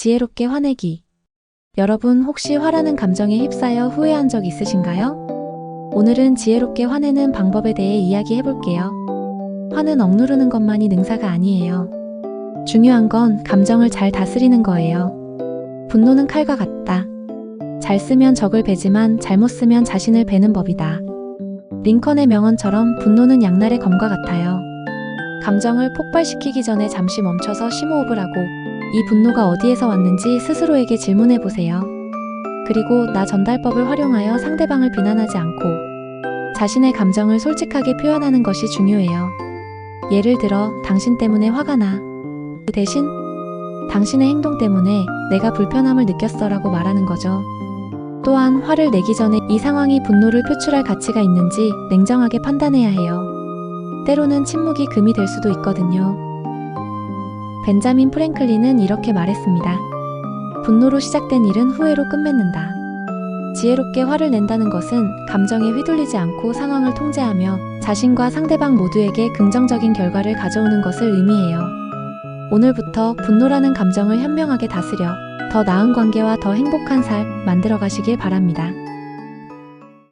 지혜롭게 화내기. 여러분 혹시 화라는 감정에 휩싸여 후회한 적 있으신가요? 오늘은 지혜롭게 화내는 방법에 대해 이야기해 볼게요. 화는 억누르는 것만이 능사가 아니에요. 중요한 건 감정을 잘 다스리는 거예요. 분노는 칼과 같다. 잘 쓰면 적을 베지만 잘못 쓰면 자신을 베는 법이다. 링컨의 명언처럼 분노는 양날의 검과 같아요. 감정을 폭발시키기 전에 잠시 멈춰서 심호흡을 하고 이 분노가 어디에서 왔는지 스스로에게 질문해 보세요. 그리고 나 전달법을 활용하여 상대방을 비난하지 않고 자신의 감정을 솔직하게 표현하는 것이 중요해요. 예를 들어, 당신 때문에 화가 나. 그 대신, 당신의 행동 때문에 내가 불편함을 느꼈어 라고 말하는 거죠. 또한 화를 내기 전에 이 상황이 분노를 표출할 가치가 있는지 냉정하게 판단해야 해요. 때로는 침묵이 금이 될 수도 있거든요. 벤자민 프랭클린은 이렇게 말했습니다. 분노로 시작된 일은 후회로 끝맺는다. 지혜롭게 화를 낸다는 것은 감정에 휘둘리지 않고 상황을 통제하며 자신과 상대방 모두에게 긍정적인 결과를 가져오는 것을 의미해요. 오늘부터 분노라는 감정을 현명하게 다스려 더 나은 관계와 더 행복한 삶 만들어 가시길 바랍니다.